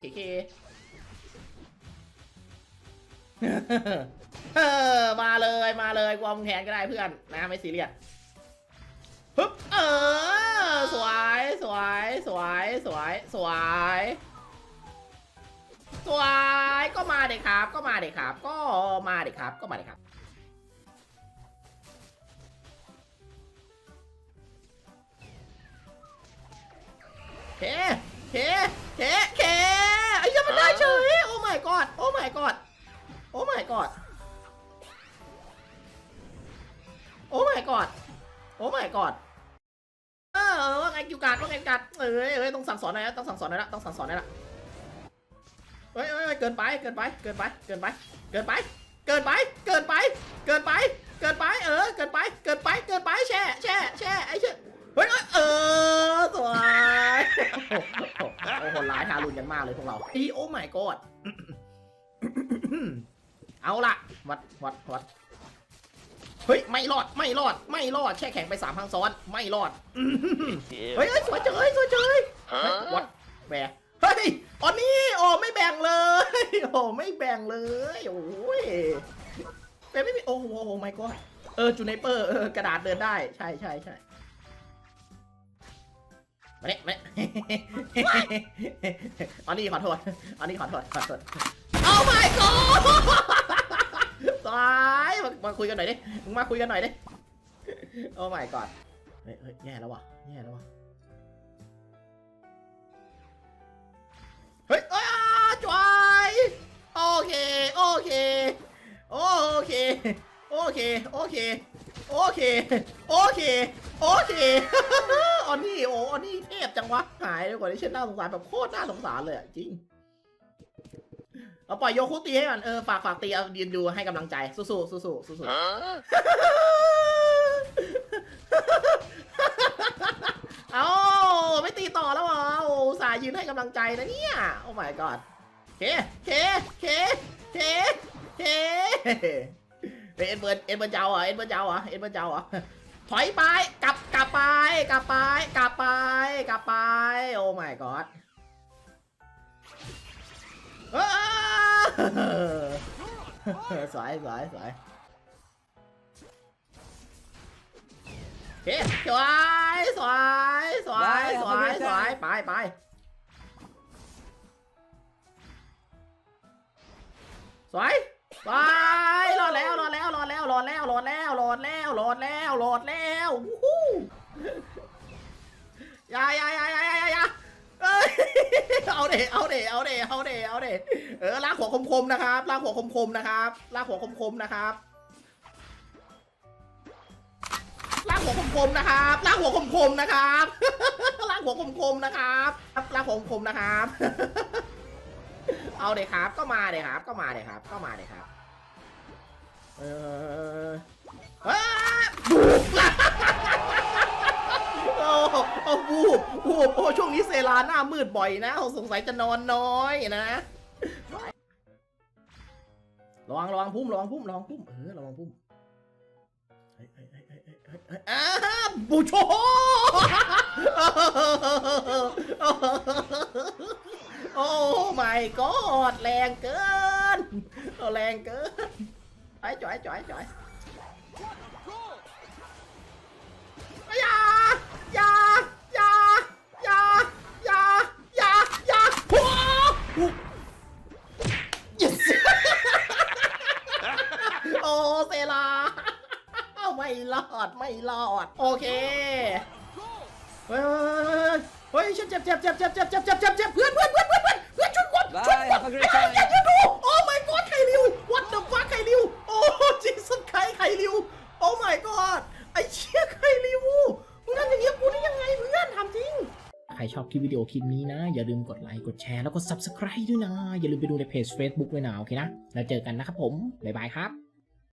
เคเคเออมาเลยมาเลยกวามงแทนก็ได้เพื่อนนะไม่ซีเรียสฮึบเออสวยสวยสวยสวยสวยสวยก็มาเด็กครับ ก็มาเด็กครับ ก็มาเด็กครับ ก็มาเด็กครับเคเคเค โอ้ my god เออว่าไงกิวการ์ดว่าไงกิวการ์ดเอ้ยเอ้ยต้องสั่งสอนหน่อยนะต้องสั่งสอนหน่อยละต้องสั่งสอนหน่อยละเฮ้ยเฮ้ยเกินไปเกินไปเกินไปเกินไปเกินไปเกินไปเกินไปเกินไปเกินไปเออเกินไปเกินไปเกินไปแช่แช่แช่ไอ้เช่เฮ้ยเอ้ยเออสวยโอ้โหร้ายทารุณกันมากเลยพวกเราอีโอ้ my god เอาละวัดวัดวัด เฮ้ยไม่รอดไม่รอดไม่รอดแช่แข็งไปสามครั้งซ้อนไม่รอดเฮ้ยเฮ้ยสวยจังเลยสวยจังเลยเฮ้ยวัดแบะเฮ้ยอันนี้โอ้ไม่แบ่งเลยโอ้ไม่แบ่งเลยโอ้ยเป็นไม่มีโอ้โหโอ้โหไม่ก็เออจูเนเปอร์เออกระดาษเดินได้ใช่ใช่ใช่มาเนี่ยมาเนี่ยอันนี้ขอโทษอันนี้ขอโทษขอโทษโอ้ my god ตาย มาคุยกันหน่อยดิมึงมาคุยกันหน่อยดิโอ้ my god เฮ้ยเฮ้ยแย่แล้ววะแย่แล้ววะเฮ้ยอ้าจอยโอเคโอเคโอเคโอเคโอเคโอเคโอเคโอเคออนนี่โอ้ออนนี่เทพจังวะหายเลยกว่าที่ฉันน่าสงสารแบบโคตรน่าสงสารเลยจริง เอาปล่อยโยคุตีให้มันเออฝากฝากตีเอายืนดูให้กำลังใจสู้ๆสู้ๆสู้ๆ เอาไม่ตีต่อแล้วเหรอโอ้อุตสายยืนให้กำลังใจนะเนี่ย โอ้ my god เค เค เค เค เคเอ็นเบิร์นเอ็นเบิร์นเจ้าเหรอเอ็นเบิร์นเจ้าเหรอเอ็นเบิร์นเจ้าเหรอถอยไป กลับ กลับไป กลับไป กลับไป กลับไป โอ้ my god สวยสวยสวยโอเคสวยสวยสวยสวยสวยไปไปสวยไปรอดแล้วรอดแล้วรอดแล้วรอดแล้วรอดแล้วรอดแล้วรอดแล้วรอดแล้ววู้ฮู้อยาอยาอยาอยาอยาอยาเอ้ย เอาเดเอาเดเอาเดเอาเดเอาเดเออลากหัวคมๆนะครับลากหัวคมๆนะครับลากหัวคมๆนะครับลากหัวคมๆนะครับลากหัวคมๆนะครับลากหัวคมๆนะครับลากหัวคมๆนะครับ เอาเดครับ ก็มาเดครับ ก็มาเดครับ ก็มาเดครับ เออเอ้ยบูบโอ้โอ้บูบบูบโอ้ช่วงนี้เซราหน้ามืดบ่อยนะสงสัยจะนอนน้อยนะระวังระวังพุ่มระวังพุ่มระวังพุ่มเออระวังพุ่มเฮ้ยเฮ้ยเฮ้ยเฮ้ยเฮ้ยเฮ้อ้าบูโชโอ้ my god แรงเกินแรงเกินไอ้จ่อยจ่อยจ่อย ไม่รอด โอเค เฮ้ยเฮ้ยฉันเจ็บเจ็บเจ็บเจ็บเจ็บเจ็บเจ็บเจ็บเจ็บเพื่อนเพื่อนเพื่อนเพื่อนเพื่อนเพื่อนช่วยกดช่วยกดไอ้ time. เหี้ยยืนดูโอ้ my god ไข่ริว what the fuck ไข่ริว โอ้จิสุดไข่ไข่ริว โอ้ my god ไอ้เชี่ยไข่ริวมึงทำอย่างเงี้ยกูได้ยังไงเพื่อนทำจริงใครชอบคลิปวิดีโอคลิปนี้นะ อย่าลืมกดไลค์กดแชร์แล้วก็ subscribe ด้วยนะ อย่าลืมไปดูในเพจ Facebook ด้วยนะ โอเคนะ แล้วเจอกันนะครับผม บ๊ายบายครับ